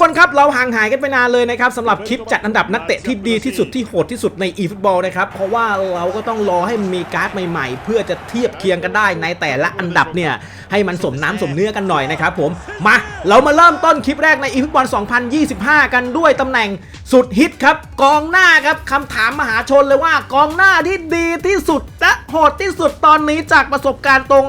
กคนครับเราห่างหายกันไปนานเลยนะครับสำหรับคลิปจัดอันดับนักเตะที่ดีที่สุดที่โหดที่สุดใน eFootball นะครับเพราะว่าเราก็ต้องรอให้มีการ์ดใหม่ๆ เพื่อจะเทียบเคียงกันได้ในแต่ละอันดับเนี่ยให้มันสมน้ำสมเนื้อกันหน่อยนะครับผมมาเรามาเริ่มต้นคลิปแรกใน eFootball 2025 กันด้วยตำแหน่งสุดฮิตครับกองหน้าครับคำถามมหาชนเลยว่ากองหน้าที่ดีที่สุดและโหดที่สุดตอนนี้จากประสบการณ์ตรง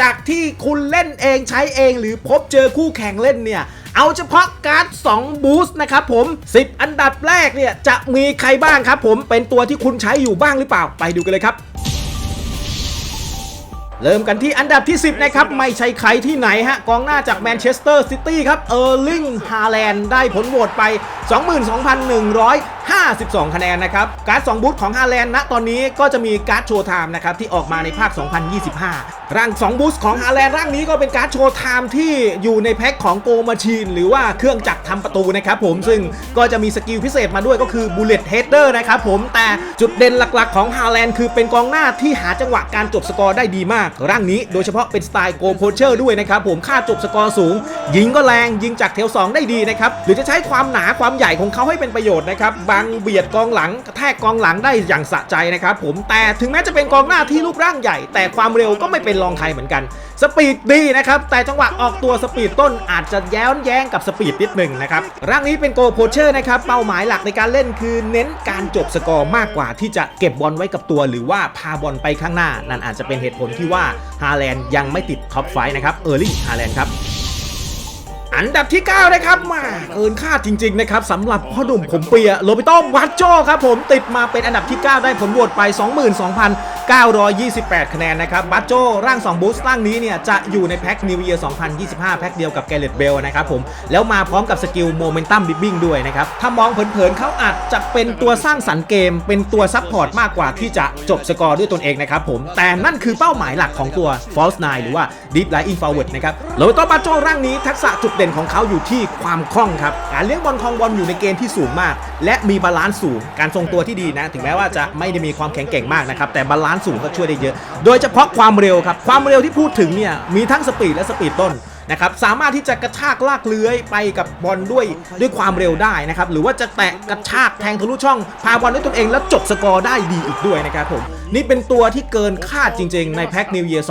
จากที่คุณเล่นเองใช้เองหรือพบเจอคู่แข่งเล่นเนี่ย เอาเฉพาะการ์ด2บูสต์นะครับผม 10 อันดับแรกเนี่ยจะมีใครบ้างครับผมเป็นตัวที่คุณใช้อยู่บ้างหรือเปล่าไปดูกันเลยครับเริ่มกันที่อันดับที่ 10 นะครับ ไม่ใช่ใครที่ไหนฮะ กองหน้าจากแมนเชสเตอร์ซิตี้ครับ เออร์ลิง ฮาแลนด์ได้ผลโหวตไป 52 คะแนนนะครับ การ์ด 2 บูธของฮาแลนด์ณตอนนี้ก็จะมีการ์ดโชว์ไทม์นะครับที่ออกมาในภาค 2025 ร่าง 2 บูธของฮาแลนด์ร่างนี้ก็เป็นการ์ดโชว์ไทม์ที่อยู่ในแพ็คของโกมาชีน หรือว่าเครื่องจักรทำประตูนะครับผมซึ่งก็จะมีสกิลพิเศษมาด้วยก็คือบูเลตเฮดเดอร์นะครับผมแต่จุดเด่นหลักๆของฮาแลนด์คือเป็นกองหน้าที่หาจังหวะการจบสกอร์ได้ดีมาก ร่างนี้โดยเฉพาะเป็นสไตล์โกโพเชอร์ด้วยนะครับผมค่าจบสกอร์สูง ยิงก็แรงยิงจากแถว2ได้ดีนะครับหรือจะใช้ความหนาความใหญ่ของเขาให้เป็นประโยชน์นะครับบังเบียดกองหลังกระแทกกองหลังได้อย่างสะใจนะครับผมแต่ถึงแม้จะเป็นกองหน้าที่รูปร่างใหญ่ แต่ความเร็วก็ไม่เป็นรองใครเหมือนกัน สปีดดีนะครับแต่จังหวะออกตัวสปีดต้นอาจจะแย้นแย้งกับสปีดนิดหนึ่งนะครับร่างนี้เป็นโกโพเชอร์นะครับเป้าหมายหลักในการเล่นคือเน้นการจบสกอร์มากกว่าที่จะเก็บบอลไว้กับตัว หรือว่าพาบอลไปข้างหน้า นั่นอาจจะเป็นเหตุผลที่ว่าฮาแลนด์ยังไม่ติดท็อปไฟนะครับเออร์ลิงฮาแลนด์ครับ อันดับที่ 9 นะครับมาเกินคาดจริง ๆ นะครับสำหรับพ่อหนุ่มผมเปียโรบิโตวัดโจครับผมติดมาเป็นอันดับที่ 9 ได้ผลโหวตไป 928 คะแนนนะครับบัตโจร่าง 2 บูสต์ร่างนี้เนี่ยจะอยู่ในแพ็ค New Year 2025 แพ็คเดียวกับแกเลตเบลนะครับผม แล้วมาพร้อมกับสกิลโมเมนตัมบิ b บิ้งด้วยนะครับ ถ้ามองเผินๆเขาอาจจะเป็นตัวสร้างสรรค์เกม เป็นตัวซับพอร์ตมากกว่าที่จะจบสกอร์ด้วยตนเองนะครับผม แต่นั่นคือเป้าหมายหลักของตัว False Nine หรือว่า Deep Line In Forward นะครับโรบิโตบัตโจร่างนี้ทักษะจุดเด่นของเขาอยู่ที่ความคล่องครับการเลี้ยงบอลคลองบอลอยู่ในเกณฑ์ที่สูงมาก และมีบาลานซ์สูงการทรงตัวที่ดีนะถึงแม้ว่าจะไม่ได้มีความแข็งแกร่งมากนะครับแต่บาลานซ์สูงก็ช่วยได้เยอะ โดยเฉพาะความเร็วครับ ความเร็วที่พูดถึงเนี่ยมีทั้งสปีดและสปีดต้นนะครับสามารถที่จะกระชากลากเลื้อยไปกับบอลด้วยด้วยความเร็วได้นะครับหรือว่าจะแตะกระชากแทงทะลุช่อง พาบอลด้วยตนเองแล้วจบสกอร์ได้ดีอีกด้วยนะครับผมนี่เป็นตัวที่เกินคาดจริงๆ ในแพ็ค New Year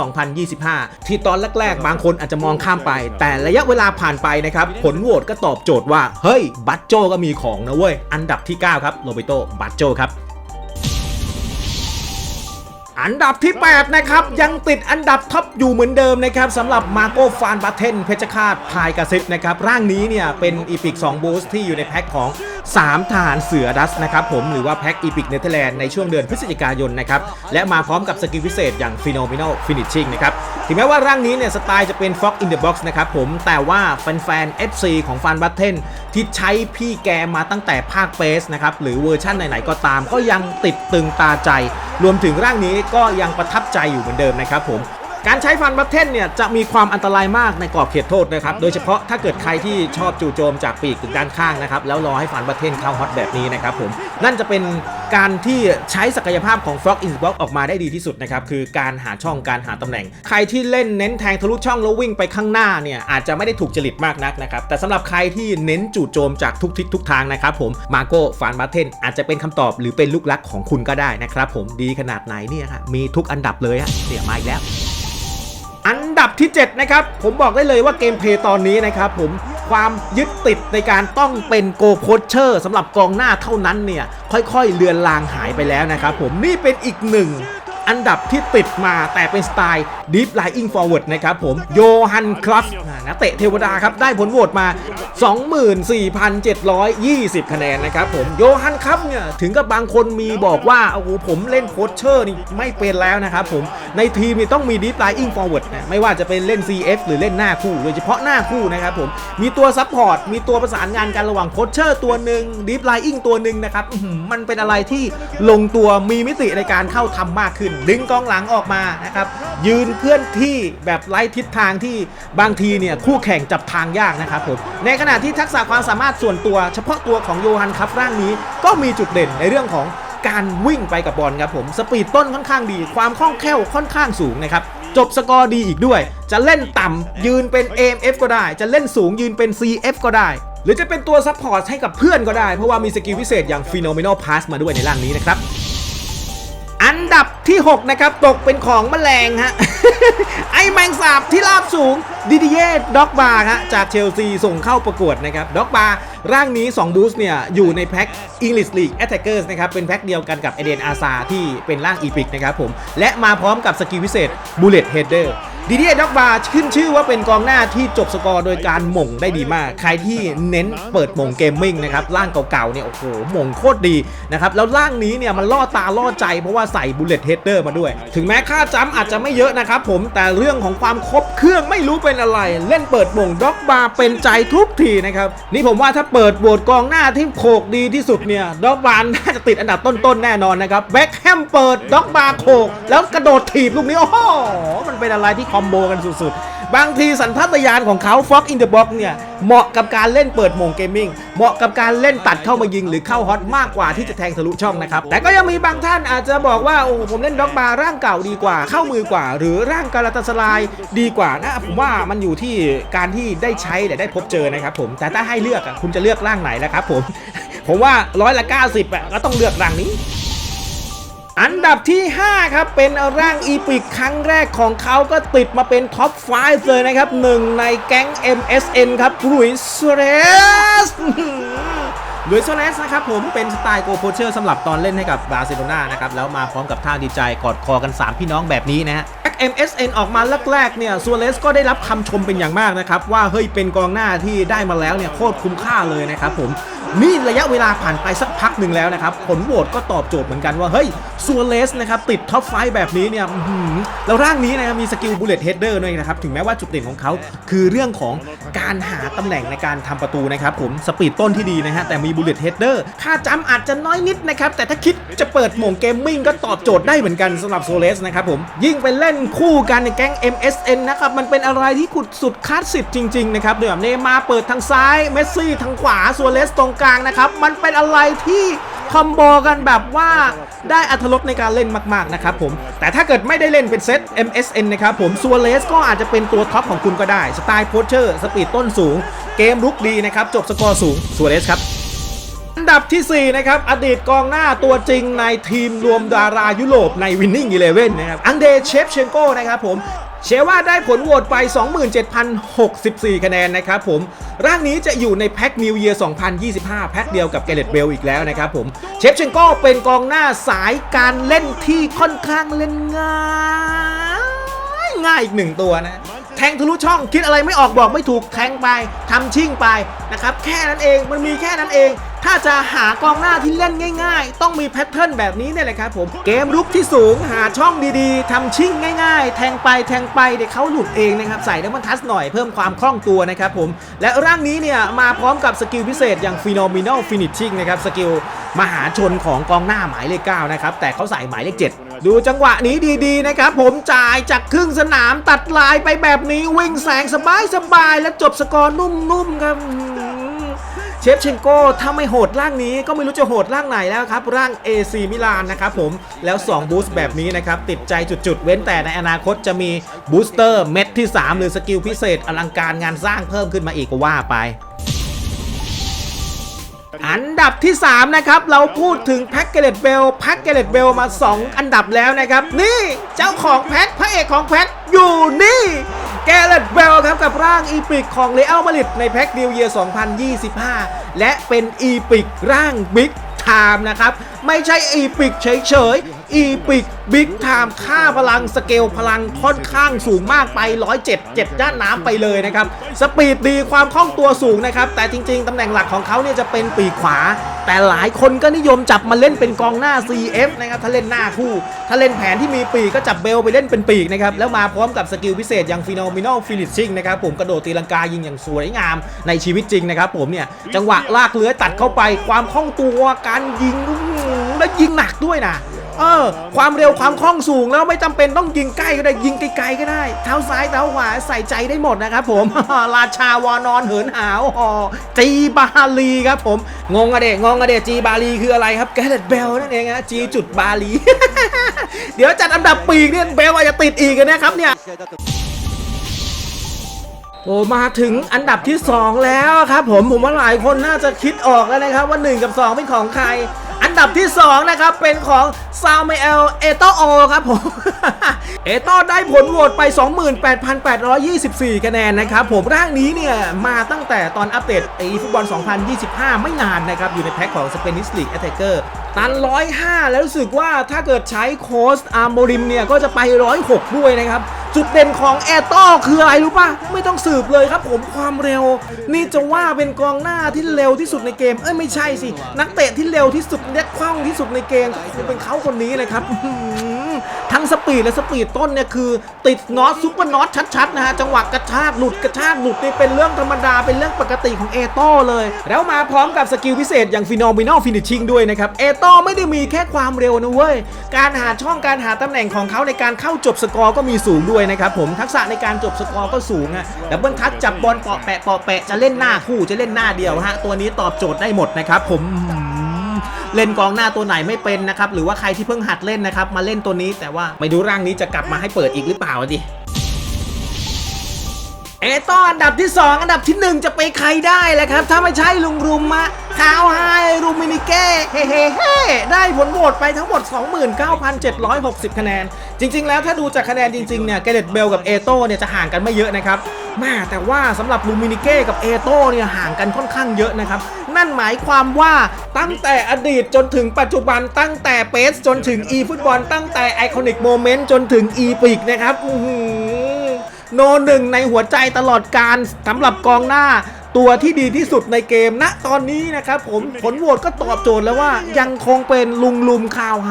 2025 ที่ตอนแรกๆ บางคนอาจจะมองข้ามไป แต่ระยะเวลาผ่านไปนะครับผลโหวตก็ตอบโจทย์ว่า เฮ้ย บัตโจก็มีของนะเว้ย อันดับที่ 9 ครับโรเบโตบัตโจครับ อันดับที่ 8 นะครับ ยังติดอันดับท็อปอยู่เหมือนเดิมนะครับสำหรับมาโกฟานบาเทนเพชรคาตพายกระซิบนะครับ ร่างนี้เนี่ยเป็นอีพิก2บูสที่อยู่ในแพ็คของ 3ทหารเสือดัสนะครับผมหรือว่าแพ็คอีพิกเนเธอร์แลนด์ในช่วงเดือนพฤศจิกายนนะครับและมาพร้อมกับสกิลพิเศษอย่าง Phenomenal Finishing นะครับถึงแม้ว่าร่างนี้เนี่ยสไตล์จะเป็น Fox in the Box นะครับผมแต่ว่าแฟนๆ FC ของฟานบัตเทนที่ใช้พี่แกมาตั้งแต่ภาคเฟสนะครับหรือเวอร์ชั่นไหนๆก็ตาม ก็ยังติดตึงตาใจ รวมถึงร่างนี้ก็ยังประทับใจอยู่เหมือนเดิมนะครับผม การใช้ฟันบัตเทนเนี่ยจะมีความอันตรายมากในกรอบเขตโทษนะครับโดยเฉพาะถ้าเกิดใครที่ชอบจู่โจมจากปีกถึงด้านข้างนะครับแล้วรอให้ฟันบัตเทนเข้าฮอตแบบนี้นะครับผมนั่นจะเป็นการที่ใช้ศักยภาพของ Frog in the Box ออกมาได้ดีที่สุดนะครับคือการหาช่องการหาตำแหน่ง ใครที่เล่นเน้นแทงทะลุช่องแล้ววิ่งไปข้างหน้าเนี่ยอาจจะไม่ได้ถูกจริตมากนักนะครับแต่สำหรับใครที่เน้นจู่โจมจากทุกทิศทุกทางนะครับผมมาโก้ฟานบัตเทนอาจจะเป็นคำตอบหรือเป็นลูกรักของคุณก็ได้นะครับผมดีขนาดไหนเนี่ยฮะมีทุกอันดับเลยฮะเสียมาอีกแล้ว อันดับที่ 7 นะครับ ผมบอกได้เลยว่าเกมเพลย์ตอนนี้นะครับผมความยึดติดในการต้องเป็นโกโคชเชอร์สำหรับกองหน้าเท่านั้นเนี่ย ค่อยๆ เลือนลางหายไปแล้วนะครับผมนี่เป็นอีกหนึ่ง อันดับที่ติดมาแต่เป็นสไตล์ Deep Lying Forward นะครับผมโยฮันคลัฟนักเตะเทวดาครับ ได้ผลโหวตมา 24,720 คะแนนนะครับผมโยฮันครับเนี่ยถึงกับบางคนมีบอกว่าโอ้โหผมเล่นโคชเชอร์นี่ไม่เป็นแล้วนะครับผมในทีมนี่ต้องมี Deep Lying Forward นะไม่ว่าจะเป็นเล่น CF หรือเล่นหน้าคู่โดยเฉพาะหน้าคู่นะครับผมมีตัวซัพพอร์ตมีตัวประสานงานกันระหว่างโคชเชอร์ตัวหนึ่ง Deep Lying ตัวหนึ่งนะครับมันเป็นอะไรที่ลงตัวมีมิติในการเข้าทำมากขึ้นดึงกองหลังออกมานะครับยืนเคลื่อนที่แบบไร้ทิศทางที่บางทีเนี่ยคู่แข่งจับทางยากนะครับผมในขณะที่ทักษะความสามารถส่วนตัวเฉพาะตัวของโยฮันครับร่างนี้ ก็มีจุดเด่นในเรื่องของการวิ่งไปกับบอลครับผมสปีดต้นค่อนข้างดี ความคล่องแคล่วค่อนข้างสูงนะครับจบสกอร์ดีอีกด้วย จะเล่นต่ำยืนเป็น AMF ก็ได้ จะเล่นสูงยืนเป็น CF ก็ได้ หรือจะเป็นตัวซัพพอร์ตให้กับเพื่อนก็ได้ เพราะว่ามีสกิลพิเศษอย่าง Phenomenal Pass มาด้วยในร่างนี้นะครับ อันดับที่ 6 นะครับ ตกเป็นของแมลงฮะ ไอแมงสาบที่ราบสูงดิดิเย่ด็อกบาร์ฮะจากเชลซีส่งเข้าประกวดนะครับด็อกบาร์ร่างนี้ 2 บูสเนี่ย อยู่ในแพ็ค English League Attackers นะครับ เป็นแพ็คเดียวกันกับเอเดนอาซาที่เป็นร่างอีพิกนะครับผม และมาพร้อมกับสกิลพิเศษบูเลตเฮดเดอร์ ดิเดียด็อกบาขึ้นชื่อว่าเป็นกองหน้าที่จบสกอร์โดยการหม่งได้ดีมาก ใครที่เน้นเปิดหม่งเกมมิ่งนะครับร่างเก่าๆเนี่ยโอ้โหหม่งโคตรดีนะครับแล้วร่างนี้เนี่ยมันล่อตาล่อใจเพราะว่าใส่บุลเลตเฮดเดอร์มาด้วย ถึงแม้ค่าจ้ำอาจจะไม่เยอะนะครับผมแต่เรื่องของความครบเครื่องไม่รู้เป็นอะไร เล่นเปิดหม่งด็อกบาเป็นใจทุกทีนะครับนี่ผมว่าถ้าเปิดโหวตกองหน้าที่โขกดีที่สุดเนี่ยด็อกบาน่าจะติดอันดับต้นๆแน่นอนนะครับแบ็คแฮมเปิดด็อกบาโขกแล้วกระโดดถีบลูกนี้โอ้โหมันเป็นอะไรที่อมโบกันสุดๆ บางทีสัญชาตญาณของเขา Fox in the Box เนี่ย เหมาะกับการเล่นเปิดโมงเกมมิ่งเหมาะกับการเล่นตัดเข้ามายิงหรือเข้าฮอตมากกว่าที่จะแทงทะลุช่องนะครับ แต่ก็ยังมีบางท่านอาจจะบอกว่า โอ้ผมเล่นด็อกบาร์ร่างเก่าดีกว่า เข้ามือกว่า หรือร่างกาลาตาสลายดีกว่านะผมว่ามันอยู่ที่การที่ได้ใช้และได้พบเจอนะครับผมแต่ถ้าให้เลือกคุณจะเลือกร่างไหนล่ะครับผมผมว่าร้อยละ90อะก็ต้องเลือกร่างนี้ อันดับที่ 5 ครับ เป็นร่างอีพิกครั้งแรกของเขาก็ติดมาเป็นท็อป 5 เลยนะครับหนึ่งในแก๊ง MSN ครับลุยส์เรสลุยส์เรสนะครับผมเป็นสไตล์โกโพเชอร์สำหรับตอนเล่นให้กับบาร์เซโลนานะครับ แล้วมาพร้อมกับท่าดีใจกอดคอกัน 3 พี่น้องแบบนี้นะฮะแก๊ง MSN ออกมาแรกๆเนี่ยซัวเรสก็ได้รับคำชมเป็นอย่างมากนะครับ ว่าเฮ้ยเป็นกองหน้าที่ได้มาแล้วเนี่ยโคตรคุ้มค่าเลยนะครับผม นี่ระยะเวลาผ่านไปสักพักหนึ่งแล้วนะครับ ผลโหวตก็ตอบโจทย์เหมือนกันว่า เฮ้ยซัวเลสนะครับ ติดท็อปไฟแบบนี้เนี่ยหือแล้วร่างนี้นะครับมีสกิลบูเลตเฮดเดอร์ด้วยนะครับ ถึงแม้ว่าจุดเด่นของเขาคือเรื่องของการหาตำแหน่งในการทำประตูนะครับผมสปีดต้นที่ดีนะฮะ แต่มีบูเลตเฮดเดอร์ค่าจำอาจจะน้อยนิดนะครับ แต่ถ้าคิดจะเปิดหมงเกมมิ่งก็ตอบโจทย์ได้เหมือนกันสำหรับโซเลสนะครับผมยิ่งไปเล่นคู่กันในแก๊ง MSN นะครับมันเป็นอะไรที่ขุดสุดคลาสสิกจริงๆนะครับเดี๋ยวเนย์มาเปิดทางซ้ายเมสซี่ทางขวาซัวเลสตรงกลางนะครับ มันเป็นอะไรที่คอมโบกันแบบว่าได้อัธรสในการเล่นมากๆนะครับผม แต่ถ้าเกิดไม่ได้เล่นเป็นเซต MSN นะครับผมซัวเลสก็อาจจะเป็นตัวท็อปของคุณก็ได้ สไตล์โพสเชอร์ สปีดต้นสูง เกมรุกดีนะครับ จบสกอร์สูงซัวเลสครับอันดับที่ 4 นะครับ อดีตกองหน้าตัวจริงในทีมรวมดารายุโรปใน Winning Eleven นะครับ อังเดเชฟเชนโกนะครับผม เชว่าได้ผลโหวตไป 27,064 คะแนนนะครับผม ร่างนี้จะอยู่ในแพ็ค New Year 2025 แพ็คเดียวกับเกเรตเบลอีกแล้วนะครับผม เชฟเชนโกเป็นกองหน้าสายการเล่นที่ค่อนข้างเล่นง่ายง่ายอีกหนึ่งตัวนะแทงทะลุช่องคิดอะไรไม่ออกบอกไม่ถูกแทงไปทำชิ่งไปนะครับแค่นั้นเองมันมีแค่นั้นเอง ถ้าจะหากองหน้าที่เล่นง่าย ๆ ต้องมีแพทเทิร์นแบบนี้เนี่ยแหละครับผมเกมรุกที่สูงหาช่องดีๆทำชิ่งง่าย ๆ แทงไปแทงไปเดี๋ยวเขาหลุดเองนะครับใส่ดับเบิลทัสหน่อยเพิ่มความคล่องตัวนะครับผมและร่างนี้เนี่ยมาพร้อมกับสกิลพิเศษอย่าง Phenomenal Finishing นะครับสกิลมหาชนของกองหน้าหมายเลข9นะครับแต่เขาใส่หมายเลข 7 ดูจังหวะนี้ดีๆนะครับผมจ่ายจากครึ่งสนามตัดลายไปแบบนี้วิ่งแสงสบายๆและจบสกอร์นุ่มๆครับ เชฟเชนโก้ถ้าไม่โหดร่างนี้ก็ไม่รู้จะโหดร่างไหนแล้วครับ ร่าง AC มิลานนะครับผมแล้ว 2 บูสต์แบบนี้นะครับ ติดใจจุดๆ เว้นแต่ในอนาคตจะมีบูสเตอร์เม็ดที่ 3 หรือสกิลพิเศษ อลังการงานสร้างเพิ่มขึ้นมาอีกก็ว่าไปอันดับที่ 3 นะครับ เราพูดถึงแพ็กเกเลตเบลแพ็กเกเลตเบลมา 2 อันดับแล้วนะครับ นี่เจ้าของแพ็กพระเอกของแพ็กอยู่นี่ แกเลตเบลครับกับร่างอีพิกของเลอัลมาริดในแพ็กดิวเยีย2025 และเป็นอีพิกร่างบิ๊กไทม์นะครับ ไม่ใช่อีพิกเฉยๆ อีพิกบิ๊กไทม์ค่าพลังสเกลพลังค่อนข้างสูงมากไป 107 7ด้านน้ำไปเลยนะครับ สปีดดีความคล่องตัวสูงนะครับ แต่จริง ๆ ตำแหน่งหลักของเขาเนี่ยจะเป็นปีกขวา แต่หลายคนก็นิยมจับมาเล่นเป็นกองหน้า CF นะครับ ถ้าเล่นหน้าคู่ ถ้าเล่นแผนที่มีปีกก็จับเบลไปเล่นเป็นปีกนะครับ แล้วมาพร้อมกับสกิลพิเศษอย่าง Phenomenal Finishing นะครับผมกระโดดตีลังกายิงอย่างสวยงามในชีวิตจริงนะครับผมเนี่ยจังหวะลากเลื้อยตัดเข้าไปความคล่องตัวการยิงและยิงหนักด้วยนะ เออ ความเร็วความคล่องสูงแล้วไม่จำเป็นต้องยิงใกล้ก็ได้ยิงไกลๆก็ได้ เท้าซ้ายเท้าขวาใส่ใจได้หมดนะครับผมราชาวานอนเหินหาวหอจีบาลีครับผม งงอะเดะงงอะเดะจีบาลีคืออะไรครับแกเรตเบลนั่นเองนะจีจุดบาลี เดี๋ยวจัดอันดับปีกเนี่ยเบลอาจจะติดอีกนะครับเนี่ยโอ้มาถึงอันดับที่ 2 แล้วครับผมผมว่าหลายคนน่าจะคิดออกแล้วนะครับว่า 1 กับ 2 เป็นของใคร ดับที่ 2 นะครับ เป็นของซาเมเอลเอโตโอครับผม เอโตได้ผลโหวตไป 28,824 คะแนนนะครับผมร่างนี้เนี่ยมาตั้งแต่ตอนอัปเดตไอฟุตบอล 2025 ไม่นานนะครับ อยู่ในแพ็คของ Spanish League Attacker ตันร้อยห้าแล้วรู้สึกว่าถ้าเกิดใช้โค้ชอาร์โมริมเนี่ย ก็จะไปร้อยหกด้วยนะครับ จุดเด่นของแอร์ต้อคืออะไรรู้ป่ะ ไม่ต้องสืบเลยครับผมความเร็ว นี่จะว่าเป็นกองหน้าที่เร็วที่สุดในเกม เอ้ยไม่ใช่สิ นักเตะที่เร็วที่สุดเละคล่องที่สุดในเกมก็คงเป็นเขาคนนี้เลยครับ ทั้งสปีดและสปีดต้นเนี่ยคือ ติดน็อตซุปเปอร์น็อตชัดๆนะฮะจังหวะกระชากหลุดกระชากหลุดนี่เป็นเรื่องธรรมดาเป็นเรื่องปกติของเอโต้เลย แล้วมาพร้อมกับสกิลพิเศษอย่างฟิโนมินอลฟินิชชิ่งด้วยนะครับเอโต้ไม่ได้มีแค่ความเร็วนะเว้ยการหาช่องการหาตำแหน่งของเขาในการเข้าจบสกอร์ก็มีสูงด้วยนะครับผมทักษะในการจบสกอร์ก็สูงอะดับเบิลทัชจับบอลเปาะแปะเปาะแปะจะเล่นหน้าคู่จะเล่นหน้าเดียวฮะตัวนี้ตอบโจทย์ได้หมดนะครับผม เล่นกองหน้าตัวไหนไม่เป็นนะครับ หรือว่าใครที่เพิ่งหัดเล่นนะครับ มาเล่นตัวนี้แต่ว่าไม่ดูร่างนี้จะกลับมาให้เปิดอีกหรือเปล่าดิเอตออันดับที่ 2 อันดับที่ 1 จะไปใครได้แหละครับ ถ้าไม่ใช่ลุงรุมมะขาวไฮรูมินิเก้เฮ้เฮ้เฮ้ได้ผลโหวตไปทั้งหมด 29,760 คะแนน จริง ๆ แล้วถ้าดูจากคะแนนจริง ๆ เนี่ยเกเรตเบลกับเอโต้เนี่ยจะห่างกันไม่เยอะนะครับ แม่แต่ว่าสำหรับลูมินิเก้กับเอโต้เนี่ยห่างกันค่อนข้างเยอะนะครับ นั่นหมายความว่าตั้งแต่อดีตจนถึงปัจจุบันตั้งแต่เปสจนถึงอีฟุตบอลตั้งแต่ไอคอนิกโมเมนต์จนถึงอีปิกนะครับอือหือโนหนึ่งในหัวใจตลอดการสำหรับกองหน้า ตัวที่ดีที่สุดในเกมณตอนนี้นะครับผมผลโหวตก็ตอบโจทย์แล้วว่ายังคงเป็นลุงลุมคาวไฮ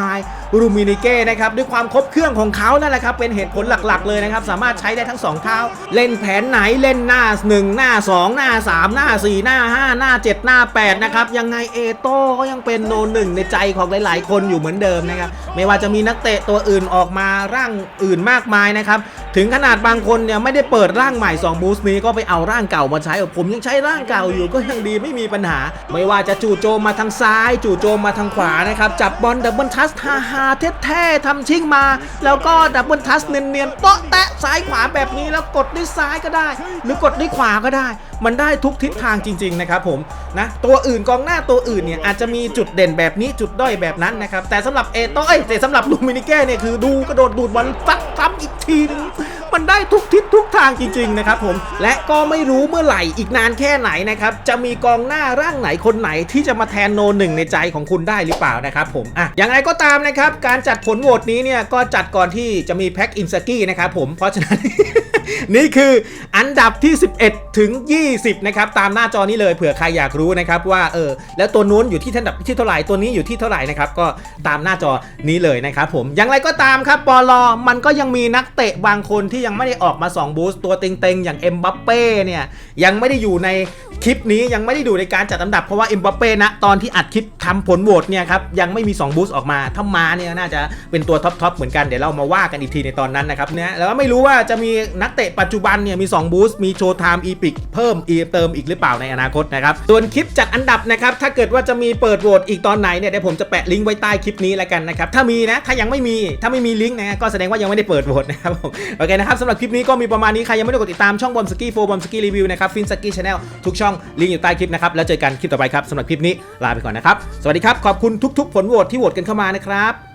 รูมินิเก้นะครับด้วยความครบเครื่องของเขานั่นแหละครับเป็นเหตุผลหลักๆเลยนะครับสามารถใช้ได้ทั้งสองเท้า เล่นแผนไหนเล่นหน้า 1 หน้า 2 หน้า 3 หน้า 4 หน้า 5 หน้า 7 หน้า 8 นะครับ ยังไงเอโต้ก็ยังเป็นโนหนึ่งในใจของหลายๆ คนอยู่เหมือนเดิมนะครับไม่ว่าจะมีนักเตะตัวอื่นออกมาร่างอื่นมากมายนะครับ ถึงขนาดบางคนเนี่ยไม่ได้เปิดร่างใหม่2บูสต์นี้ก็ไปเอาร่างเก่ามาใช้ผมยังใช้ร่างเก่าอยู่ก็ยังดีไม่มีปัญหา ไม่ว่าจะจู่โจมมาทางซ้าย จู่โจมมาทางขวานะครับ จับบอลดับเบิลทัสฮาฮาเท่ๆทำชิ่งมา แล้วก็ดับเบิลทัสเนียนๆโต๊ะแตะซ้ายขวาแบบนี้แล้วกดด้วยซ้ายก็ได้ หรือกดด้วยขวาก็ได้ มันได้ทุกทิศทางจริง ๆ นะครับผมนะตัวอื่นกองหน้าตัวอื่นเนี่ยอาจจะมีจุดเด่นแบบนี้จุดด้อยแบบนั้นนะครับแต่สำหรับเอโต้เอ้ยแต่สำหรับลูมินิเก้เนี่ยคือดูกระโดดดูดบอลซัดซ้ำอีกทีนึง มันได้ทุกทิศทุกทางจริงๆนะครับผมและก็ไม่รู้เมื่อไหร่อีกนานแค่ไหนนะครับจะมีกองหน้าร่างไหนคนไหนที่จะมาแทนโนหนึ่งในใจของคุณได้หรือเปล่านะครับผมอะอย่างไรก็ตามนะครับการจัดผลโหวตนี้เนี่ยก็จัดก่อนที่จะมีแพ็กอินสกี้นะครับผมเพราะฉะนั้น นี่คืออันดับที่ 11 ถึง 20 นะครับ ตามหน้าจอนี้เลยเผื่อใครอยากรู้นะครับว่าเออแล้วตัวนู้นอยู่ที่อันดับที่เท่าไหร่ตัวนี้อยู่ที่เท่าไหร่นะครับก็ตามหน้าจอนี้เลยนะครับผมอย่างไรก็ตามครับปอลอมันก็ยังมีนักเตะบางคนที่ยังไม่ได้ออกมา 2 บูสต์ตัวเต็งๆ อย่างเอ็มบัปเป้เนี่ยยังไม่ได้อยู่ในคลิปนี้ยังไม่ได้ดูในการจัดอันดับเพราะว่าเอ็มบัปเป้นะตอนที่อัดคลิปทำผลโหวตเนี่ยครับยังไม่มี 2 บูสต์ออกมาถ้ามาเนี่ยน่าจะเป็นตัวท็อปๆเหมือนกันเดี๋ยวเรามาว่ากันอีกทีในตอนนั้นนะครับเนี่ยแล้วก็ไม่รู้ว่าจะมีนักเตะปัจจุบันเนี่ยมี 2 บูสต์มีโชว์ไทม์อีพิกเพิ่มอีเติมอีกหรือเปล่าในอนาคตนะครับส่วนคลิปจัดอันดับนะครับถ้าเกิดว่าจะมีเปิดโหวตอีกตอนไหนเนี่ยเดี๋ยวผมจะแปะลิงก์ไว้ใต้คลิปนี้แล้วกันนะครับถ้ามีนะถ้ายังไม่มีถ้าไม่มีลิงก์นะก็แสดงว่ายังไม่ได้เปิดโหวตนะครับโอเคนะครับสำหรับคลิปนี้ก็มีประมาณนี้ใครยังไม่ได้กดติดตามช่องบอมสกี้โฟบอมสกี้รีวิวนะครับฟินสกี้ชาแนลทุกช่องลิงก์อยู่ใต้คลิปนะครับแล้วเจอกันคลิปต่อไปครับสำหรับคลิปนี้ลาไปก่อนนะครับสวัสดีครับขอบคุณทุกๆ ผลโหวตที่โหวตกันเข้ามานะครับ